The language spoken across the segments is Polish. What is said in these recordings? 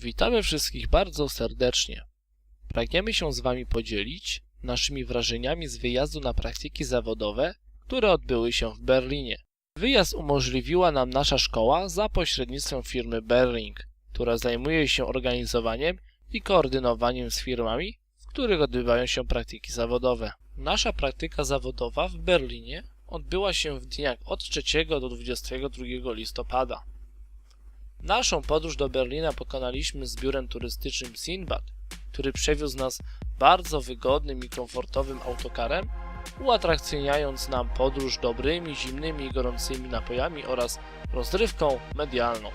Witamy wszystkich bardzo serdecznie. Pragniemy się z Wami podzielić naszymi wrażeniami z wyjazdu na praktyki zawodowe, które odbyły się w Berlinie. Wyjazd umożliwiła nam nasza szkoła za pośrednictwem firmy Berling, która zajmuje się organizowaniem i koordynowaniem z firmami, w których odbywają się praktyki zawodowe. Nasza praktyka zawodowa w Berlinie odbyła się w dniach od 3 do 22 listopada. Naszą podróż do Berlina pokonaliśmy z biurem turystycznym Sinbad, który przewiózł nas bardzo wygodnym i komfortowym autokarem, uatrakcyjniając nam podróż dobrymi, zimnymi i gorącymi napojami oraz rozrywką medialną.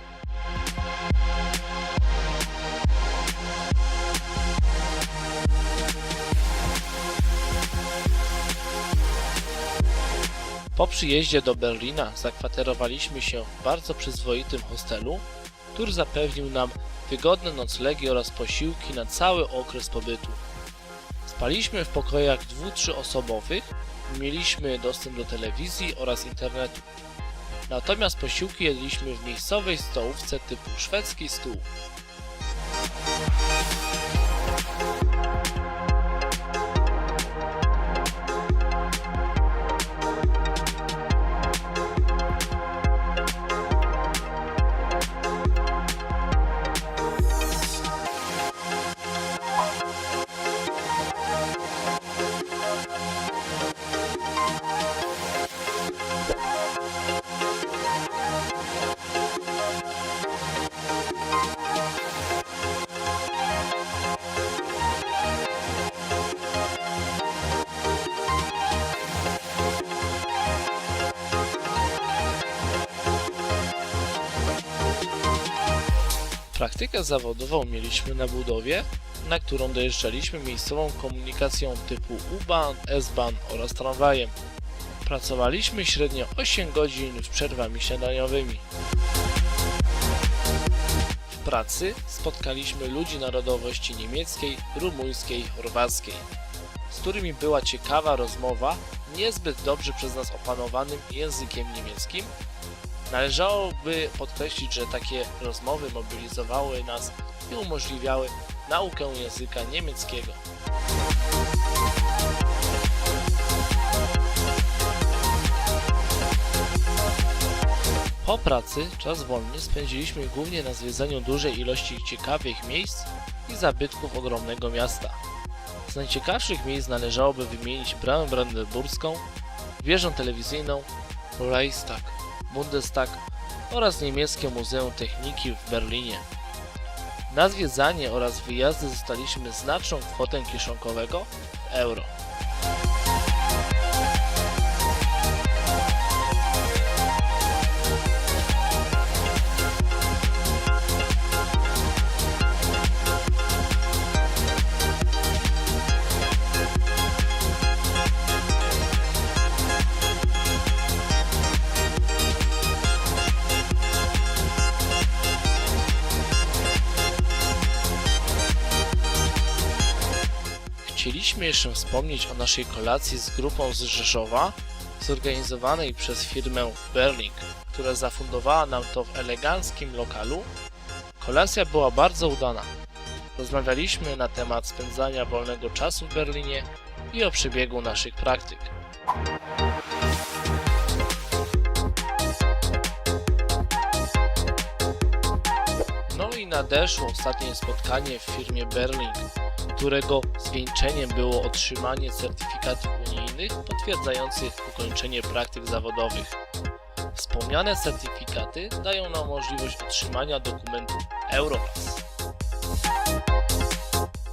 Po przyjeździe do Berlina zakwaterowaliśmy się w bardzo przyzwoitym hostelu, który zapewnił nam wygodne noclegi oraz posiłki na cały okres pobytu. Spaliśmy w pokojach dwu-trzy osobowych, mieliśmy dostęp do telewizji oraz internetu. Natomiast posiłki jedliśmy w miejscowej stołówce typu szwedzki stół. Praktykę zawodową mieliśmy na budowie, na którą dojeżdżaliśmy miejscową komunikacją typu U-Bahn, S-Bahn oraz tramwajem. Pracowaliśmy średnio 8 godzin w przerwami śniadaniowymi. W pracy spotkaliśmy ludzi narodowości niemieckiej, rumuńskiej, chorwackiej, z którymi była ciekawa rozmowa niezbyt dobrze przez nas opanowanym językiem niemieckim, Należałoby podkreślić, że takie rozmowy mobilizowały nas i umożliwiały naukę języka niemieckiego. Po pracy czas wolny spędziliśmy głównie na zwiedzaniu dużej ilości ciekawych miejsc i zabytków ogromnego miasta. Z najciekawszych miejsc należałoby wymienić Bramę Brandenburską, wieżę telewizyjną, Reichstag. Bundestag oraz Niemieckie Muzeum Techniki w Berlinie. Na zwiedzanie oraz wyjazdy zostaliśmy znaczną kwotę kieszonkowego w euro. Chcieliśmy jeszcze wspomnieć o naszej kolacji z grupą z Rzeszowa, zorganizowanej przez firmę Berling, która zafundowała nam to w eleganckim lokalu. Kolacja była bardzo udana. Rozmawialiśmy na temat spędzania wolnego czasu w Berlinie i o przebiegu naszych praktyk. No i nadeszło ostatnie spotkanie w firmie Berling, którego zwieńczeniem było otrzymanie certyfikatów unijnych potwierdzających ukończenie praktyk zawodowych. Wspomniane certyfikaty dają nam możliwość otrzymania dokumentu Europass.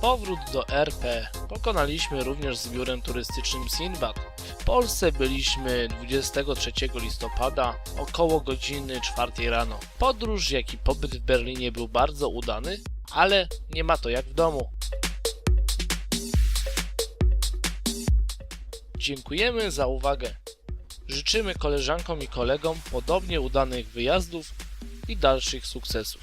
Powrót do RP pokonaliśmy również z biurem turystycznym Sinbad. W Polsce byliśmy 23 listopada około godziny 4 rano. Podróż jak i pobyt w Berlinie był bardzo udany, ale nie ma to jak w domu. Dziękujemy za uwagę. Życzymy koleżankom i kolegom podobnie udanych wyjazdów i dalszych sukcesów.